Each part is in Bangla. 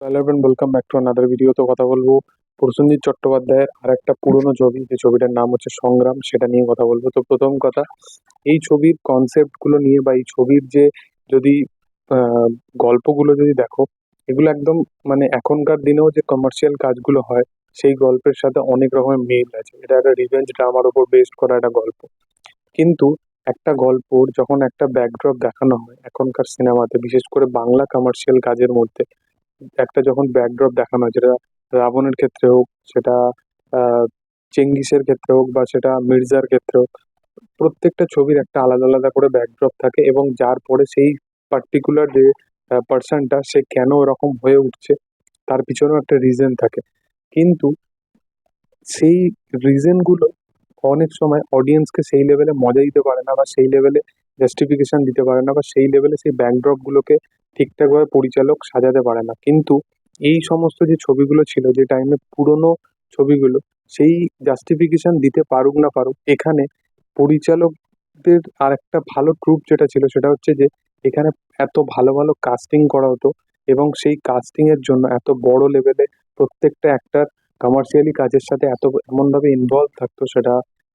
Welcome back to another video তো কথা বলব প্রসেনজিৎ চট্টোপাধ্যায়ের আর একটা পুরনো ছবি। যে ছবিটার নাম হচ্ছে সংগ্রাম, সেটা নিয়ে কথা বলব। তো প্রথম কথা, এই ছবির কনসেপ্টগুলো নিয়ে বা এই ছবির যে যদি গল্পগুলো যদি দেখো, এগুলো একদম মানে এখনকার দিনেও যে কমার্শিয়াল কাজগুলো হয়, সেই গল্পের সাথে অনেক রকমের মিল আছে। এটা একটা রিভেঞ্জ ড্রামার ওপর বেস্ট করা একটা গল্প। কিন্তু একটা গল্পর যখন একটা ব্যাকড্রপ দেখানো হয়, এখনকার সিনেমাতে বিশেষ করে বাংলা কমার্শিয়াল কাজের মধ্যে একটা যখন ব্যাকড্রপ দেখানো হয়, যেটা রাবণের ক্ষেত্রে হোক, সেটা চেঙ্গিসের ক্ষেত্রে হোক বা সেটা মির্জার ক্ষেত্রে হোক, প্রত্যেকটা ছবির একটা আলাদা আলাদা করে ব্যাকড্রপ থাকে এবং যার পরে সেই পার্টিকুলার যে পার্সনটা সে কেন এরকম হয়ে উঠছে, তার পিছনেও একটা রিজন থাকে। কিন্তু সেই রিজনগুলো অনেক সময় অডিয়েন্সকে সেই লেভেলে মজা দিতে পারে না বা সেই লেভেলে জাস্টিফিকেশন দিতে পারে না বা সেই লেভেলে সেই ব্যাকড্রপগুলোকে ঠিকঠাকভাবে পরিচালক সাজাতে পারে না। কিন্তু এই সমস্ত যে ছবিগুলো ছিল, যে টাইমে পুরনো ছবিগুলো, সেই জাস্টিফিকেশন দিতে পারুক না পারুক, এখানে পরিচালকদের আর একটা ভালো ট্রুপ যেটা ছিল, সেটা হচ্ছে যে এখানে এত ভালো ভালো কাস্টিং করা হতো এবং সেই কাস্টিং এর জন্য এত বড় লেভেলে প্রত্যেকটা অ্যাক্টার কমার্শিয়ালি কাজের সাথে এত এমনভাবে ইনভলভ থাকতো সেটা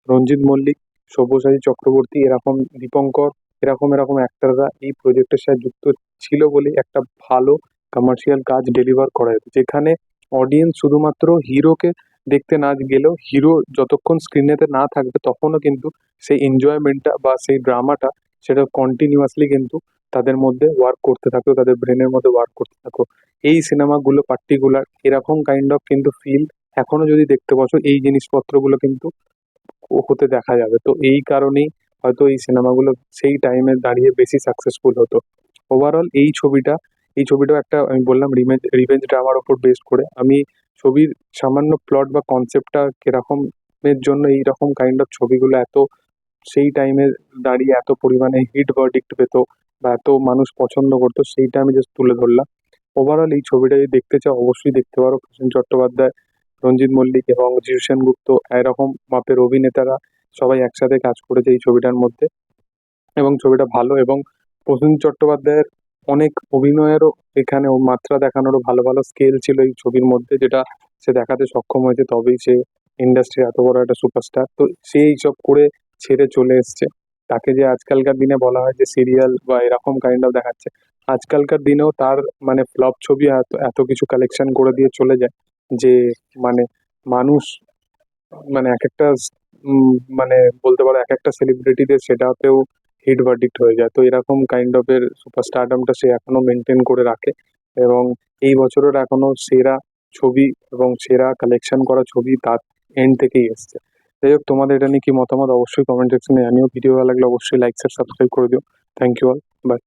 রঞ্জিত মল্লিক সব্যসাচী চক্রবর্তী, এরকম দীপঙ্কর, এরকম এরকম অ্যাক্টাররা এই প্রজেক্টের সাথে যুক্ত ছিল বলে একটা ভালো কমার্শিয়াল কাজ ডেলিভার করা যেত যেখানে অডিয়েন্স শুধুমাত্র হিরোকে দেখতে না গেলেও হিরো যতক্ষণ স্ক্রিনেতে না থাকবে তখনও কিন্তু সেই এনজয়মেন্টটা বা সেই ড্রামাটা সেটা কন্টিনিউয়াসলি কিন্তু তাদের মধ্যে ওয়ার্ক করতে থাকতো, তাদের ব্রেনের মধ্যে ওয়ার্ক করতে থাকো এই সিনেমাগুলো পার্টিকুলার এরকম কাইন্ড অফ কিন্তু ফিল এখনও যদি দেখতে পাচ্ছ এই জিনিসপত্রগুলো কিন্তু হতে দেখা যাবে। তো এই কারণেই হয়তো এই সিনেমাগুলো সেই টাইমে দাঁড়িয়ে বেশি সাকসেসফুল হতো। ওভারঅল এই ছবিটা, এই ছবিটাও একটা আমি বললাম রিভেঞ্জ রিভেঞ্জ ড্রামার ওপর বেস্ট করে। আমি ছবির সামান্য প্লট বা কনসেপ্টটা কিরকমের জন্য এই রকম কাইন্ড অফ ছবিগুলো এত সেই টাইমে দাঁড়িয়ে এত পরিমাণে হিট ভার্ডিক্ট পেতো বা এত মানুষ পছন্দ করতো, সেইটা আমি জাস্ট তুলে ধরলাম। ওভারঅল এই ছবিটা যদি দেখতে চাও, অবশ্যই দেখতে পারো। প্রসেন চট্টোপাধ্যায় রঞ্জিত মল্লিক এবং জিউ সেনগুপ্ত, এরকম মাপের অভিনেতারা সবাই একসাথে কাজ করেছে এই ছবিটার মধ্যে। এবং ছবিটা ভালো এবং প্রসেন চট্টোপাধ্যায়ের অনেক অভিনয়েরও এখানে মাত্রা দেখানোরও ভালো ভালো স্কেল ছিল এই ছবির মধ্যে, যেটা সে দেখাতে সক্ষম হয়েছে তবেই সে ইন্ডাস্ট্রির এত বড় একটা সুপারস্টার তো সে এইসব করে ছেড়ে চলে এসছে। তাকে যে আজকালকার দিনে বলা হয় যে সিরিয়াল বা এরকম কাইন্ড অফ দেখাচ্ছে, আজকালকার দিনেও তার মানে ফ্লপ ছবি এত কিছু কালেকশন করে দিয়ে চলে যায়। যে মানে মানুষ মানে এক একটা মানে বলতে পারো এক একটা সেলিব্রিটিদের সেটাতেও হিট ভার্ডিক্ট হয়ে যায়। তো এরকম কাইন্ড অফ এর সুপারস্টারডামটা সে এখনও মেনটেন করে রাখে এবং এই বছরের এখনও সেরা ছবি এবং সেরা কালেকশন করা ছবি তার এন্ড থেকেই এসছে। যাই হোক, তোমাদের এটা নিয়ে কি মতামত অবশ্যই কমেন্ট সেকশনে জানিও। ভিডিও ভালো লাগলে অবশ্যই লাইক শেয়ার সাবস্ক্রাইব করে দিও। Thank you all by